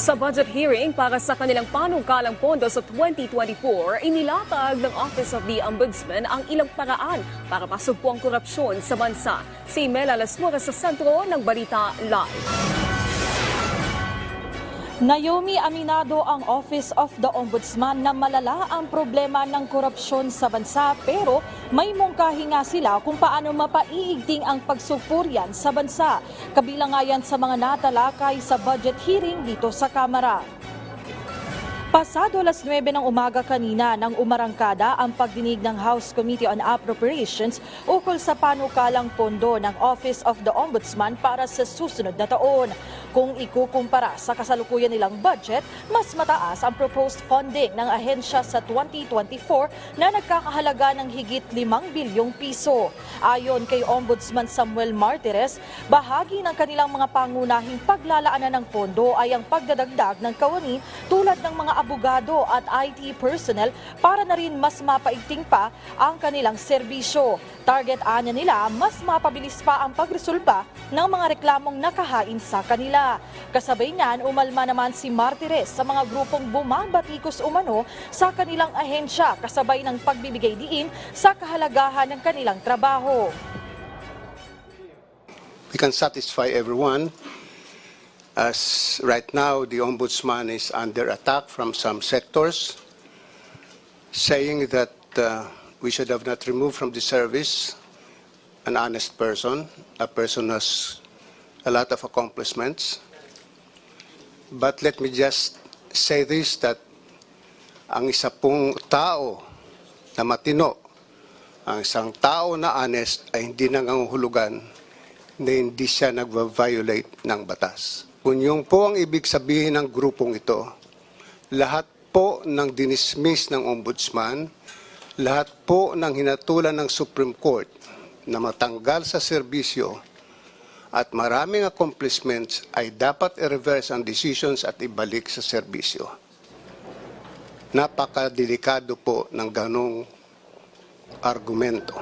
Sa budget hearing para sa kanilang panukalang pondo sa 2024, inilatag ng Office of the Ombudsman ang ilang paraan para masugpo ang korupsyon sa bansa. Si Mela Lasmura sa sentro ng Balita Live. Naomi Aminado ang Office of the Ombudsman na malala ang problema ng korupsyon sa bansa pero may mungkahi nga sila kung paano mapaiigting ang pagsupuryan sa bansa. Kabilang nga yan sa mga natalakay sa budget hearing dito sa Kamara. Pasado alas 9 ng umaga kanina nang umarangkada ang pagdinig ng House Committee on Appropriations ukol sa panukalang pondo ng Office of the Ombudsman para sa susunod na taon. Kung ikukumpara sa kasalukuyan nilang budget, mas mataas ang proposed funding ng ahensya sa 2024 na nagkakahalaga ng higit 5 bilyong piso. Ayon kay Ombudsman Samuel Martires, bahagi ng kanilang mga pangunahing paglalaanan ng pondo ay ang pagdadagdag ng kawani tulad ng mga abogado at IT personnel para na rin mas mapaigting pa ang kanilang serbisyo. Target anya nila, mas mapabilis pa ang pagresolba ng mga reklamong nakahain sa kanila. Kasabay niyan, umalma naman si Martires sa mga grupong bumabatikos umano sa kanilang ahensya kasabay ng pagbibigay diin sa kahalagahan ng kanilang trabaho. we can satisfy everyone as right now the ombudsman is under attack from some sectors saying that uh, we should have not removed from the service an honest person, a person who has a lot of accomplishments. But let me just say this that ang isa pong tao na matino, ang isang tao na honest ay hindi nangangahulugan na hindi siya nagva-violate ng batas. Kung yung po ang ibig sabihin ng grupong ito, lahat po ng dinismiss ng ombudsman, lahat po ng hinatulan ng Supreme Court na matanggal sa serbisyo at maraming accomplishments ay dapat i-reverse ang decisions at ibalik sa serbisyo. Napakadelikado po ng ganong argumento.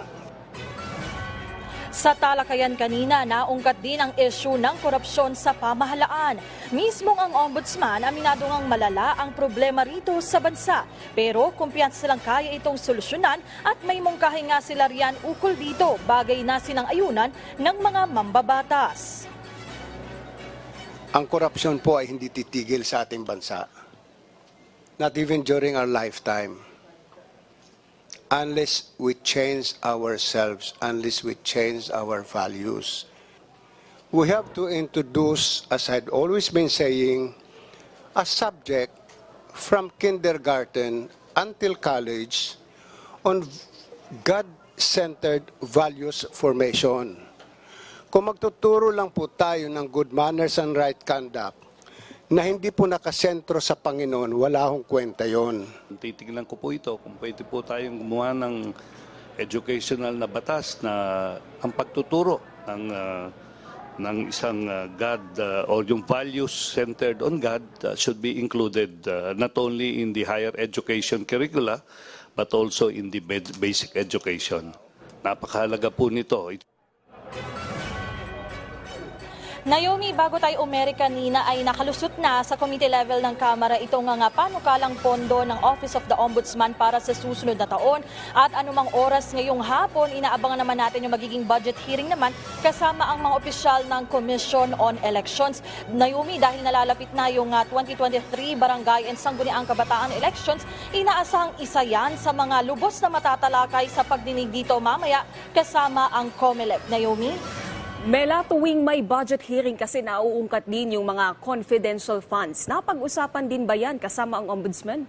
Sa talakayan kanina, naungkat din ang issue ng korupsyon sa pamahalaan. Mismong ang ombudsman, aminado ngang malala ang problema rito sa bansa. Pero kumpiyansa silang kaya itong solusyonan at may mungkahi nga sila riyan ukol dito, bagay na sinang ayunan ng mga mambabatas. Ang korupsyon po ay hindi titigil sa ating bansa. Not even during our lifetime. Unless we change ourselves, unless we change our values. We have to introduce, as I'd always been saying, a subject from kindergarten until college on God-centered values formation. Kung magtuturo lang po tayo ng good manners and right conduct na hindi po nakasentro sa Panginoon, wala akong kwenta yon. Titignan ko po ito kung pwede po tayong gumawa ng educational na batas na ang pagtuturo ng ah, ng isang ah, God ah, or yung values centered on God ah, should be included ah, not only in the higher education curricula but also in the basic education. Napakahalaga po nito. Naomi, bago tayo umeri kanina ay nakalusot na sa committee level ng Kamara itong nga panukalang pondo ng Office of the Ombudsman para sa susunod na taon. At anumang oras ngayong hapon, inaabangan naman natin yung magiging budget hearing naman kasama ang mga opisyal ng Commission on Elections. Naomi, dahil nalalapit na yung ah, 2023 Barangay and Sangguniang Kabataan Elections, inaasahang isa yan sa mga lubos na matatalakay sa pagdinig dito mamaya kasama ang COMELEC. Naomi? Mela, tuwing may budget hearing kasi nauungkat din yung mga confidential funds. Napag-usapan din ba yan kasama ang ombudsman?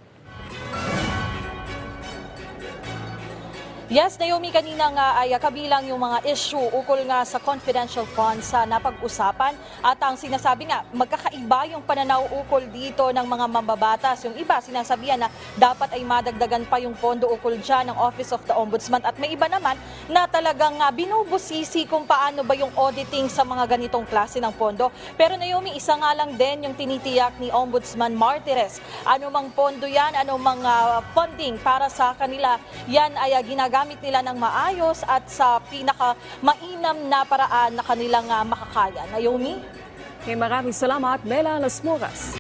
Yes, Naomi, kanina nga ay kabilang yung mga issue ukol nga sa confidential funds sa napag-usapan at ang sinasabi nga magkakaiba yung pananaw ukol dito ng mga mambabatas. Yung iba sinasabihan na dapat ay madagdagan pa yung pondo ukol dyan ng Office of the Ombudsman at may iba naman na talagang nga binubusisi kung paano ba yung auditing sa mga ganitong klase ng pondo. Pero Naomi, isa nga lang din yung tinitiyak ni Ombudsman Martires. Ano mang pondo yan, ano mang ah, funding para sa kanila, yan ay ah, ginagamit nila ng maayos at sa pinaka mainam na paraan na kanilang ah, makakaya. Naomi? Okay, maraming salamat, Mela Lasmuras.